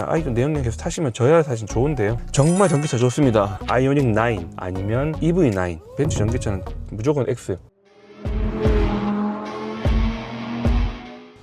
아이도 내연력에서 타시면 저야 사실 좋은데요. 정말 전기차 좋습니다. 아이오닉 9 아니면 EV9 벤츠 전기차는 무조건 X.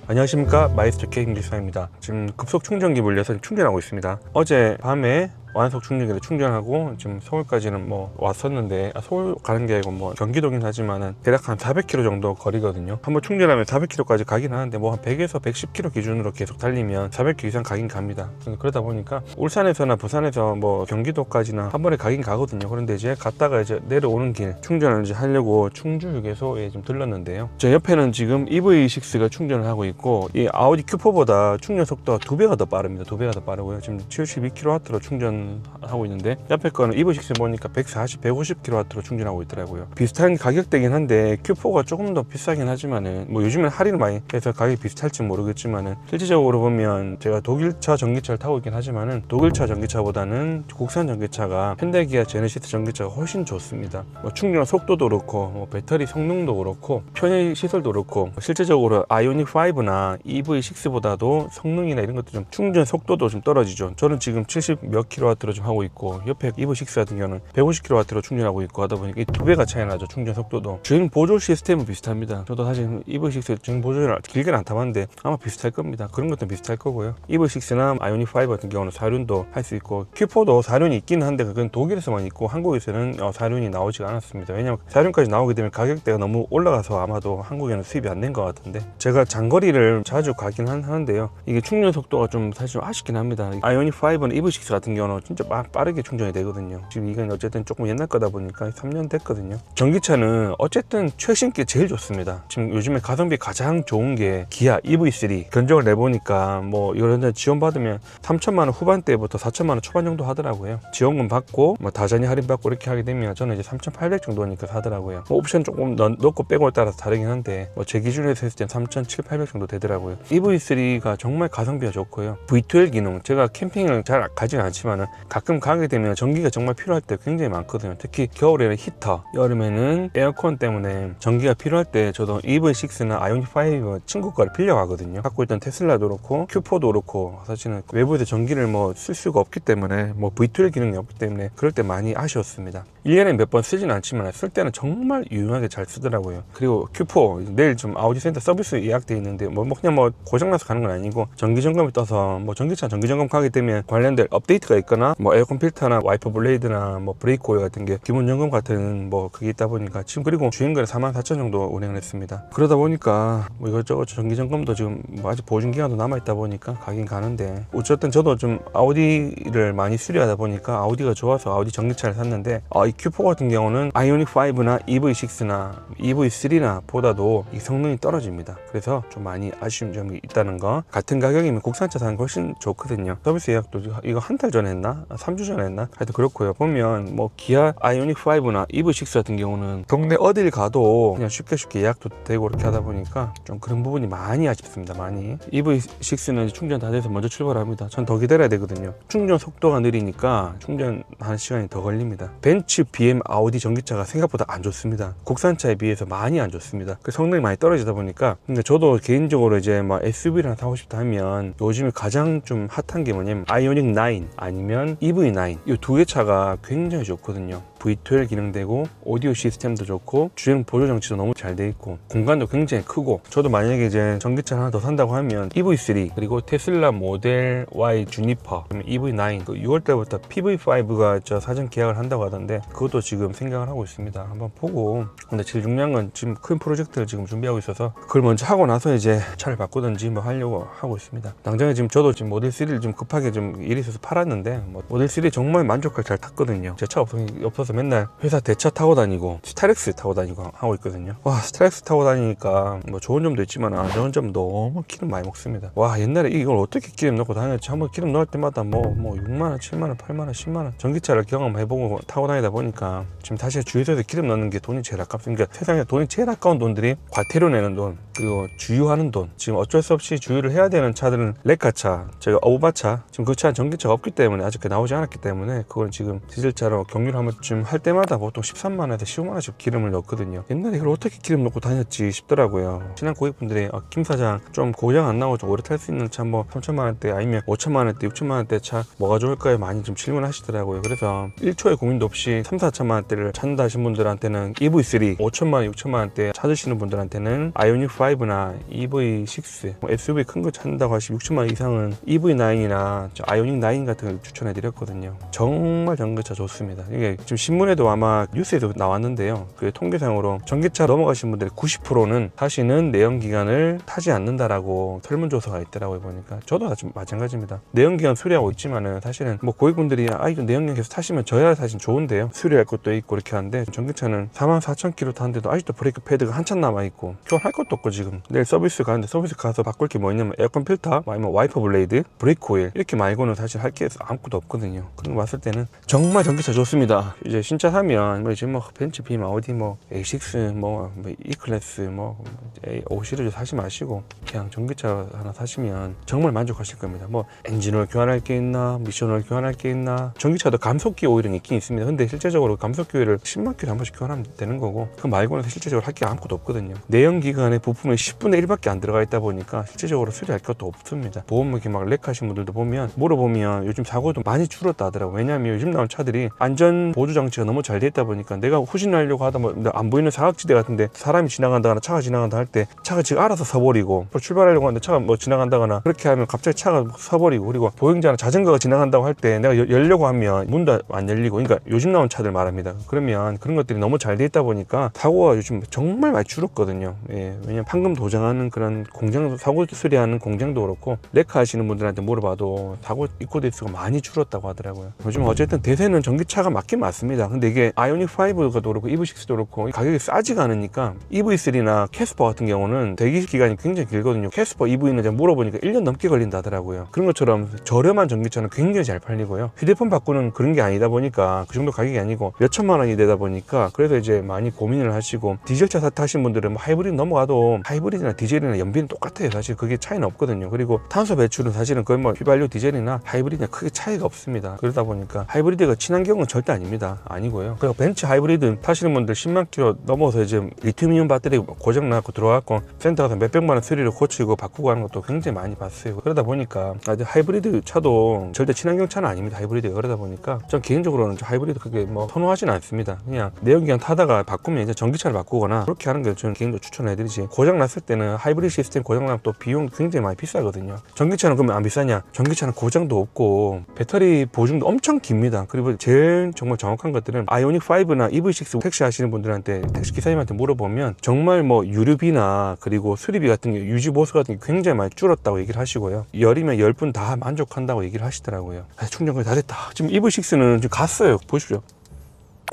안녕하십니까 마이스터 K 김기사입니다. 지금 급속 충전기 물려서 충전하고 있습니다. 어제 밤에 완속 충전기를 충전하고 지금 서울까지는 뭐 왔었는데 아, 서울 가는 게 아니고 뭐 경기도긴 하지만은 대략 한 400km 정도 거리거든요. 한번 충전하면 400km까지 가긴 하는데 뭐 한 100에서 110km 기준으로 계속 달리면 400km 이상 가긴 갑니다. 그러다 보니까 울산에서나 부산에서 뭐 경기도까지나 한 번에 가긴 가거든요. 그런데 이제 갔다가 이제 내려오는 길 충전을 이제 하려고 충주 휴게소에 좀 들렀는데요. 제 옆에는 지금 EV6가 충전을 하고 있고 이 아우디 Q4보다 충전 속도가 두 배가 더 빠릅니다. 두 배가 더 빠르고요. 지금 72kW로 충전 하고 있는데 옆에 거는 EV6 보니까 140, 150kW로 충전하고 있더라고요. 비슷한 가격대긴 한데 Q4가 조금 더 비싸긴 하지만은 뭐 요즘엔 할인을 많이 해서 가격이 비슷할지 모르겠지만은 실질적으로 보면 제가 독일차 전기차를 타고 있긴 하지만은 독일차 전기차보다는 국산 전기차가 현대기아 제네시스 전기차가 훨씬 좋습니다. 뭐 충전 속도도 그렇고 뭐 배터리 성능도 그렇고 편의 시설도 그렇고 실제적으로 아이오닉 5나 EV6보다도 성능이나 이런 것도 좀 충전 속도도 좀 떨어지죠. 저는 지금 70 몇 킬로 와트로 좀 하고 있고 옆에 EV6 같은 경우는 150 킬로와트로 충전하고 있고 하다 보니까 이두 배가 차이 나죠. 충전 속도도. 주행 보조 시스템은 비슷합니다. 저도 사실 EV6 주행 보조를 길게는 안 타봤는데 아마 비슷할 겁니다. 그런 것도 비슷할 거고요. EV6나 아이오닉 5 같은 경우는 사륜도 할 수 있고 Q4도 사륜이 있긴 한데 그건 독일에서만 있고 한국에서는 어, 사륜이 나오지가 않았습니다. 왜냐면 사륜까지 나오게 되면 가격대가 너무 올라가서 아마도 한국에는 수입이 안 된 것 같은데 제가 장거리를 자주 가긴 한- 하는데요. 이게 충전 속도가 좀 사실 좀 아쉽긴 합니다. 아이오닉 5는 EV6 같은 경우는 진짜 빠, 빠르게 충전이 되거든요. 지금 이건 어쨌든 조금 옛날 거다 보니까 3년 됐거든요. 전기차는 어쨌든 최신 게 제일 좋습니다. 지금 요즘에 가성비 가장 좋은 게 기아 EV3 견적을 내보니까 뭐 이런 지원받으면 3천만 원 후반대부터 4천만 원 초반 정도 하더라고요. 지원금 받고 뭐 다전이 할인 받고 이렇게 하게 되면 저는 이제 3,800 정도니까 사더라고요. 뭐 옵션 조금 넣, 넣고 빼고에 따라서 다르긴 한데 뭐 제 기준에서 했을 땐 3,700, 800 정도 되더라고요. EV3가 정말 가성비가 좋고요. V12 기능 제가 캠핑을 잘 가지는 않지만은 가끔 가게 되면 전기가 정말 필요할 때 굉장히 많거든요. 특히 겨울에는 히터, 여름에는 에어컨 때문에 전기가 필요할 때 저도 EV6나 아이오닉 5 친구 거를 빌려가거든요. 갖고 있던 테슬라도 그렇고 Q4도 그렇고 사실은 외부에서 전기를 뭐 쓸 수가 없기 때문에 뭐 V12 기능이 없기 때문에 그럴 때 많이 아쉬웠습니다. 1년에 몇 번 쓰지는 않지만 쓸 때는 정말 유용하게 잘 쓰더라고요. 그리고 Q4 내일 좀 아우디 센터 서비스 예약돼 있는데 뭐, 뭐 그냥 뭐 고장나서 가는 건 아니고 정기 점검이 떠서 뭐 전기차 정기 점검 가게 되면 관련된 업데이트가 있거나 뭐 에어컨 필터나 와이퍼 블레이드나 뭐 브레이크 오일 같은 게 기본 점검 같은 뭐 그게 있다 보니까 지금 그리고 주행거리 4만 4천 정도 운행을 했습니다. 그러다 보니까 뭐 이것저것 정기 점검도 지금 뭐 아직 보증 기간도 남아 있다 보니까 가긴 가는데 어쨌든 저도 좀 아우디를 많이 수리하다 보니까 아우디가 좋아서 아우디 전기차를 샀는데 아, 이 Q4 같은 경우는 아이오닉 5나 EV6나 EV3나 보다도 이 성능이 떨어집니다. 그래서 좀 많이 아쉬운 점이 있다는 거. 같은 가격이면 국산차 사는 게 훨씬 좋거든요. 서비스 예약도 이거 한 달 전에 했나? 3주 전에 했나? 하여튼 그렇고요. 보면 뭐 기아 아이오닉 5나 EV6 같은 경우는 동네 어딜 가도 그냥 쉽게 쉽게 예약도 되고 그렇게 하다 보니까 좀 그런 부분이 많이 아쉽습니다. 많이. EV6는 충전 다 돼서 먼저 출발합니다. 전 더 기다려야 되거든요. 충전 속도가 느리니까 충전하는 시간이 더 걸립니다. 벤츠, BM, 아우디 전기차가 생각보다 안 좋습니다. 국산차에 비해서 많이 안 좋습니다. 그 성능이 많이 떨어지다 보니까 근데 저도 개인적으로 이제 막 SUV를 타고 싶다 하면 요즘에 가장 좀 핫한 게 뭐냐면 아이오닉 9 아니면 EV9 이 두 개 차가 굉장히 좋거든요. V12 기능되고 오디오 시스템도 좋고 주행 보조 장치도 너무 잘 돼 있고 공간도 굉장히 크고 저도 만약에 이제 전기차 하나 더 산다고 하면 EV3 그리고 테슬라 모델 Y 주니퍼 그다음에 EV9 그 6월 달부터 PV5가 저 사전 계약을 한다고 하던데 그것도 지금 생각을 하고 있습니다. 한번 보고 근데 제일 중요한 건 지금 큰 프로젝트를 지금 준비하고 있어서 그걸 먼저 하고 나서 이제 차를 바꾸든지 뭐 하려고 하고 있습니다. 당장에 지금 저도 지금 모델 3를 좀 급하게 좀 일이 있어서 팔았는데 뭐 모델 3 정말 만족하게 잘 탔거든요. 제 차 없어서 맨날 회사 대차 타고 다니고 스타렉스 타고 다니고 하고 있거든요. 와 스타렉스 타고 다니니까 뭐 좋은 점도 있지만 안 좋은 점 너무 기름 많이 먹습니다. 와 옛날에 이걸 어떻게 기름 넣고 다녔지 한번 기름 넣을 때마다 뭐뭐 6만 원, 7만 원, 8만 원, 10만 원 전기차를 경험해보고 타고 다니다 보니까 지금 다시 주유소에서 기름 넣는 게 돈이 제일 아깝습니다. 그러니까 세상에 돈이 제일 아까운 돈들이 과태료 내는 돈 그리고 주유하는 돈 지금 어쩔 수 없이 주유를 해야 되는 차들은 레카차 제가 어우바차 지금 그 차는 전기차가 없기 때문에 아직 나오지 않았기 때문에 그걸 지금 디젤차로 경유를 한번 좀할 때마다 보통 13만 원에서 15만 원씩 기름을 넣거든요. 옛날에 이걸 어떻게 기름 넣고 다녔지 싶더라고요. 친한 고객분들이 아, 김 사장 좀 고장 안 나고 좀 오래 탈 수 있는 차 뭐 3천만 원대 아니면 5천만 원대, 6천만 원대 차 뭐가 좋을까요? 많이 좀 질문하시더라고요. 그래서 1초의 고민도 없이 3, 4천만 원대를 찾는다 하신 분들한테는 EV3 5천만 원, 6천만 원대 찾으시는 분들한테는 아이오닉 5나 EV6 뭐 SUV 큰 거 찾는다고 하시면 6천만 원 이상은 EV9이나 아이오닉 9 같은 걸 추천해 드렸거든요. 정말 전기차 좋습니다. 이게 지금 신문에도 아마 뉴스에도 나왔는데요. 그 통계상으로 전기차 넘어가신 분들의 90%는 다시는 내연기관을 타지 않는다라고 설문조사가 있더라고요 보니까 저도 좀 마찬가지입니다. 내연기관 수리하고 있지만은 사실은 뭐 고객분들이 아 이거 내연기관 계속 타시면 저야 사실 좋은데요. 수리할 것도 있고 이렇게 하는데 전기차는 4만 4천 킬로 타는데도 아직도 브레이크 패드가 한참 남아 있고 교환할 것도 없고 지금 내일 서비스 가는데 서비스 가서 바꿀 게 뭐 있냐면 에어컨 필터 뭐 아니면 와이퍼 블레이드 브레이크 오일 이렇게 말고는 사실 할 게 아무것도 없거든요. 그런 거 봤을 때는 정말 전기차 좋습니다. 이제 신차 사면 뭐 지금 뭐 벤츠 빔 아우디 뭐 A6 뭐, 뭐 E 클래스 뭐 A5 시리즈 사지 마시고 그냥 전기차 하나 사시면 정말 만족하실 겁니다. 뭐 엔진오일 교환할 게 있나 미션오일 교환할 게 있나 전기차도 감속기 오일은 있긴 있습니다. 근데 실제적으로 감속기 오일을 10만 킬로 한 번씩 교환하면 되는 거고 그 말고는 실제적으로 할 게 아무것도 없거든요. 내연 기관의 부품이 10분의 1밖에 안 들어가 있다 보니까 실제적으로 수리할 것도 없습니다. 보험 이렇게 막 렉하신 분들도 보면 물어보면 요즘 사고도 많이 줄었다 하더라고. 왜냐하면 요즘 나온 차들이 안전 보조 장치 가 너무 잘 돼 있다 보니까 내가 후진하려고 하다 뭐안 보이는 사각지대 같은데 사람이 지나간다거나 차가 지나간다 할 때 차가 지금 알아서 서버리고 또 출발하려고 하는데 차가 뭐 지나간다거나 그렇게 하면 갑자기 차가 서버리고 그리고 보행자나 자전거가 지나간다고 할 때 내가 여- 열려고 하면 문도 안 열리고 그러니까 요즘 나온 차들 말합니다. 그러면 그런 것들이 너무 잘 돼 있다 보니까 사고가 요즘 정말 많이 줄었거든요. 예, 왜냐면 판금 도장하는 그런 공장 사고 수리하는 공장도 그렇고 레카 하시는 분들한테 물어봐도 사고 입고 대수가 많이 줄었다고 하더라고요. 요즘 어쨌든 대세는 전기차가 맞긴 맞습니다. 근데 이게 아이오닉 5가 그렇고 EV6도 그렇고 가격이 싸지가 않으니까 EV3나 캐스퍼 같은 경우는 대기 기간이 굉장히 길거든요. 캐스퍼 EV는 제가 물어보니까 1년 넘게 걸린다 하더라고요. 그런 것처럼 저렴한 전기차는 굉장히 잘 팔리고요. 휴대폰 바꾸는 그런 게 아니다 보니까 그 정도 가격이 아니고 몇 천만 원이 되다 보니까 그래서 이제 많이 고민을 하시고 디젤차 사- 타신 분들은 뭐 하이브리드 넘어가도 하이브리드나 디젤이나 연비는 똑같아요. 사실 그게 차이는 없거든요. 그리고 탄소 배출은 사실은 거의 뭐 휘발유 디젤이나 하이브리드나 크게 차이가 없습니다. 그러다 보니까 하이브리드가 친환경은 절대 아닙니다. 아니고요. 그리고 벤츠 하이브리드 타시는 분들 10만 킬로 넘어서 이제 리튬이온 배터리 고장 나고 들어와갖고 센터 가서 몇백만 원 수리를 고치고 바꾸고 하는 것도 굉장히 많이 봤어요. 그러다 보니까 하이브리드 차도 절대 친환경 차는 아닙니다. 하이브리드가 그러다 보니까 전 개인적으로는 저 하이브리드 크게 뭐 선호하지는 않습니다. 그냥 내연기관 타다가 바꾸면 이제 전기차를 바꾸거나 그렇게 하는 게 저는 개인적으로 추천해드리지. 고장 났을 때는 하이브리드 시스템 고장 나면 또 비용 굉장히 많이 비싸거든요. 전기차는 그러면 안 비싸냐? 전기차는 고장도 없고 배터리 보증도 엄청 깁니다. 그리고 제일 정말 정확한 것들은 아이오닉 5나 EV6 택시 하시는 분들한테 택시 기사님한테 물어보면 정말 뭐 유류비나 그리고 수리비 같은 게 유지 보수 같은 게 굉장히 많이 줄었다고 얘기를 하시고요. 열이면 열 분 다 만족한다고 얘기를 하시더라고요. 아, 충전거리 다 됐다. 지금 EV6는 지금 갔어요. 보십시오.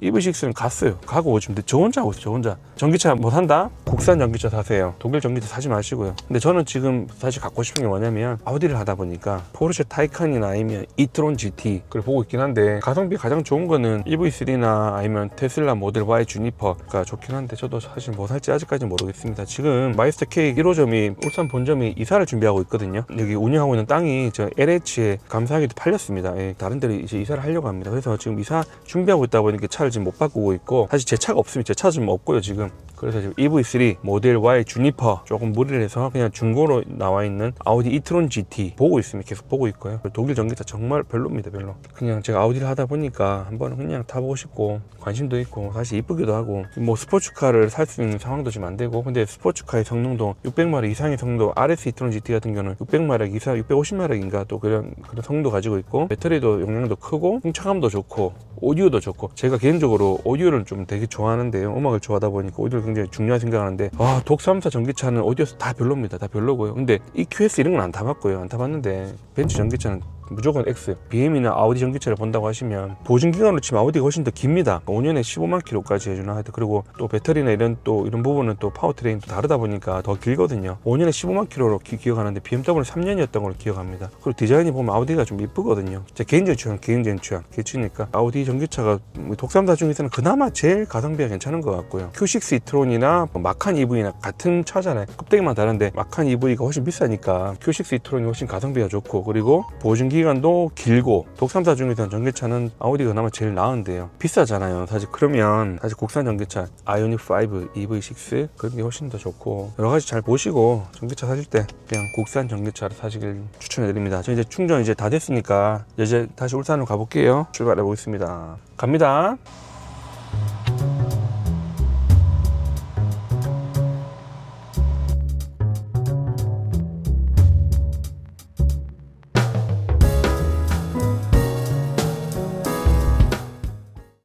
EV6는 갔어요. 가고 근데 저 혼자 하고 있어요. 저 혼자. 전기차 뭐 산다? 국산 전기차 사세요. 독일 전기차 사지 마시고요. 근데 저는 지금 사실 갖고 싶은 게 뭐냐면 아우디를 하다 보니까 포르쉐 타이칸이나 아니면 이트론 GT 그걸 보고 있긴 한데 가성비 가장 좋은 거는 EV3나 아니면 테슬라 모델 Y 주니퍼가 좋긴 한데 저도 사실 뭐 살지 아직까지 모르겠습니다. 지금 마이스터 K 1호점이 울산 본점이 이사를 준비하고 있거든요. 여기 운영하고 있는 땅이 저 LH에 감사하게도 팔렸습니다. 예, 다른 데로 이제 이사를 하려고 합니다. 그래서 지금 이사 준비하고 있다 보니까 차를 지금 못 바꾸고 있고 사실 제 차가 없습니다. 제차 지금 없고요 지금. 그래서 지금 EV3 모델 Y 주니퍼 조금 무리를 해서 그냥 중고로 나와 있는 아우디 이트론 GT 보고 있습니다. 계속 보고 있고요. 독일 전기차 정말 별로입니다. 별로. 그냥 제가 아우디를 하다 보니까 한번 그냥 타보고 싶고 관심도 있고 사실 이쁘기도 하고 뭐 스포츠카를 살 수 있는 상황도 지금 안 되고 근데 스포츠카의 성능도 600마력 이상의 성능 RS 이트론 GT 같은 경우는 600마력 이상 650마력인가 또 그런 그런 성능도 가지고 있고 배터리도 용량도 크고 승차감도 좋고 오디오도 좋고 제가 개인적으로 오디오를 좀 되게 좋아하는데요 음악을 좋아하다 보니까 오디오를 굉장히 중요하게 생각하는데 아 독삼사 전기차는 오디오 다 별로입니다. 다 별로고요. 근데 EQS 이런 건 안 타봤고요. 안 타봤는데 벤츠 전기차는 무조건 X. BM이나 아우디 전기차를 본다고 하시면 보증 기간으로 치면 아우디가 훨씬 더 깁니다. 5년에 15만 킬로까지 해주나 하여튼 그리고 또 배터리나 이런 또 이런 부분은 또 파워트레인도 다르다 보니까 더 길거든요. 5년에 15만 킬로로 기, 기억하는데 BMW는 3년이었던 걸로 기억합니다. 그리고 디자인이 보면 아우디가 좀 이쁘거든요. 제 개인적인 취향, 개인적인 취향, 개취니까 아우디 전기차가 뭐 독삼사 중에서는 그나마 제일 가성비가 괜찮은 것 같고요. Q6 이트론이나 뭐 마칸 EV나 같은 차잖아요. 껍데기만 다른데 마칸 EV가 훨씬 비싸니까 Q6 이트론이 훨씬 가성비가 좋고 그리고 보증 기 간도 길고 독삼사 중에서는 전기차는 아우디가 그나마 제일 나은데요. 비싸잖아요. 사실 그러면 사실 국산 전기차 아이오닉 5, EV6 그런 게 훨씬 더 좋고 여러 가지 잘 보시고 전기차 사실 때 그냥 국산 전기차를 사시길 추천해 드립니다. 저 이제 충전 이제 다 됐으니까 이제 다시 울산으로 가볼게요. 출발해 보겠습니다. 갑니다.